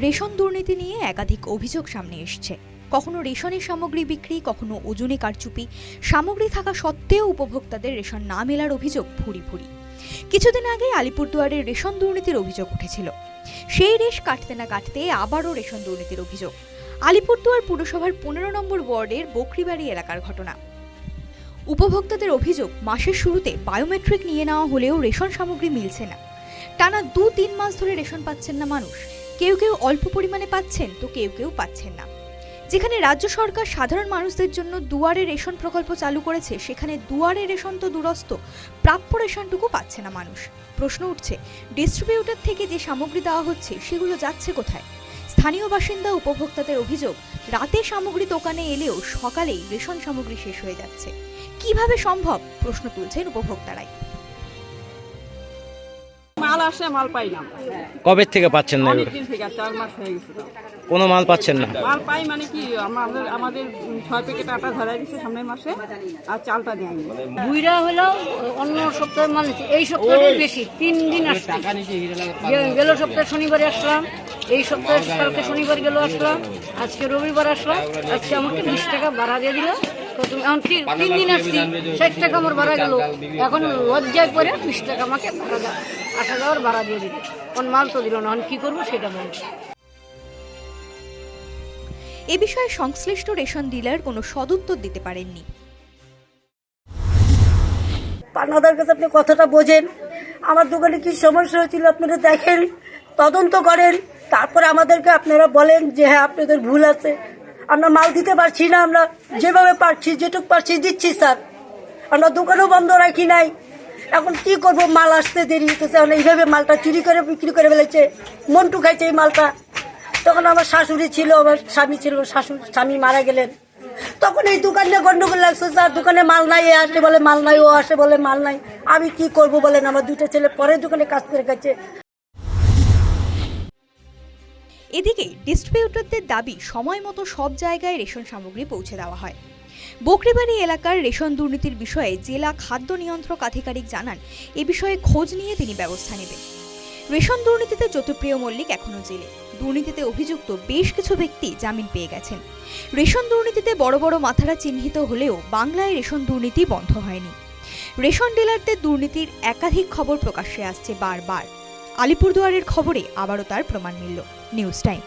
Ration দুর্নীতি নিয়ে একাধিক অভিযোগ সামনে এসছে। কখনো রেশনের সামগ্রী বিক্রি, কখনো ওজনে কারচুপি। সামগ্রী থাকা সত্ত্বেও উপভোক্তাদের রেশন না মেলার অভিযোগ ভুরি ভুরি। কিছুদিন আগে আলিপুরদুয়ারের রেশন দুর্নীতির অভিযোগ উঠেছিল। সেই রেশ কাটতে না কাটতে আবারও রেশন দুর্নীতির অভিযোগ। আলিপুরদুয়ার পুরসভার পনেরো নম্বর ওয়ার্ডের বকরিবাড়ি এলাকার ঘটনা। উপভোক্তাদের অভিযোগ, মাসের শুরুতে বায়োমেট্রিক নিয়ে নেওয়া হলেও রেশন সামগ্রী মিলছে না। টানা দু তিন মাস ধরে রেশন পাচ্ছেন না মানুষ। কেউ কেউ অল্প পরিমাণে পাচ্ছেন, তো কেউ কেউ পাচ্ছেন না। যেখানে রাজ্য সরকার সাধারণ মানুষদের জন্য দুয়ারে রেশন প্রকল্প চালু করেছে, সেখানে দুয়ারে রেশন তো দূরস্থ প্রাপ্য রেশনটুকু পাচ্ছে না মানুষ। প্রশ্ন উঠছে, ডিস্ট্রিবিউটার থেকে যে সামগ্রী দেওয়া হচ্ছে, সেগুলো যাচ্ছে কোথায়? স্থানীয় বাসিন্দা উপভোক্তাদের অভিযোগ, রাতে সামগ্রী দোকানে এলেও সকালেই রেশন সামগ্রী শেষ হয়ে যাচ্ছে। কীভাবে সম্ভব? প্রশ্ন তুলছেন উপভোক্তারাই। মাল আসে মাল পাই না কবে থেকে পাচ্ছেন না? অনেকদিন থেকে চার মাস হয়ে গেছে কোনো মাল পাচ্ছেন না? মাল পাই মানে কি আমাদের আমাদের ছয় প্যাকেট আটা ধরাই দিচ্ছে সামনের মাসে আর চালটা দেয়নি। বুইরা হলো অন্য সপ্তাহে মানুষ এই সপ্তাহে বেশি তিন দিন আসছে। গেল সপ্তাহে শনিবারে আসলাম এই সপ্তাহে কালকে শনিবার গেল আসলাম আজকে রবিবার আসলাম আজকে আমাকে বিশ টাকা ভাড়া দিয়ে দিল। তুমি এখন তিন দিন আসছি। ষাট টাকা আমার ভাড়া গেল। এখন লজ্জায় পরে বিশ টাকা আমাকে ভাড়া আসা যাওয়ার ভাড়া দিয়ে দিল। এখন মাল তো দিল না। এখন কি করব সেটা বলছি এ বিষয়ে সংশ্লিষ্ট রেশন ডিলার কোনো সদুত্তর দিতে পারেননি। পান্নাদার কাছে আপনি কথাটা বোঝেন। আমার দোকানে কি সমস্যা হয়েছিল আপনারা দেখেন তদন্ত করেন। তারপরে আমাদেরকে আপনারা বলেন যে হ্যাঁ আপনাদের ভুল আছে। আমরা মাল দিতে পারছি না, আমরা যেভাবে পারছি, যেটুকু পারছি দিচ্ছি, স্যার। আমরা দোকানও বন্ধ রাখি নাই। এখন কি করব, মাল আসতে দেরি হতেছে এখন এইভাবে মালটা চুরি করে বিক্রি করে ফেলেছে, মন্টু খাইছে এই মালটা। তখন আমার শাশুড়ি ছিল, আমার স্বামী ছিল, শাশুড়ি, স্বামী মারা গেলেন। তখন এই দোকানে গন্ডগোল লাগছে, স্যার, দোকানে মাল নাই, এ আসে বলে মাল নাই, ও আসে বলে মাল নাই। আমি কি করব বলেন, আমার দুইটা ছেলে পরের দোকানে কাজ করে গেছে এদিকে ডিস্ট্রিবিউটরদের দাবি, সময় মতো সব জায়গায় রেশন সামগ্রী পৌঁছে দেওয়া হয়। বকরিবাড়ি এলাকার রেশন দুর্নীতির বিষয়ে জেলা খাদ্য নিয়ন্ত্রক আধিকারিক জানান, এ বিষয়ে খোঁজ নিয়ে তিনি ব্যবস্থা নেবেন। রেশন দুর্নীতিতে জ্যোতিপ্রিয় মল্লিক এখনও জেলে। দুর্নীতিতে অভিযুক্ত বেশ কিছু ব্যক্তি জামিন পেয়ে গেছেন। রেশন দুর্নীতিতে বড় বড় মাথারা চিহ্নিত হলেও বাংলায় রেশন দুর্নীতি বন্ধ হয়নি। রেশন ডিলারদের দুর্নীতির একাধিক খবর প্রকাশ্যে আসছে বারবার। আলিপুরদুয়ারের খবরে আবারও তার প্রমাণ মিলল। News time.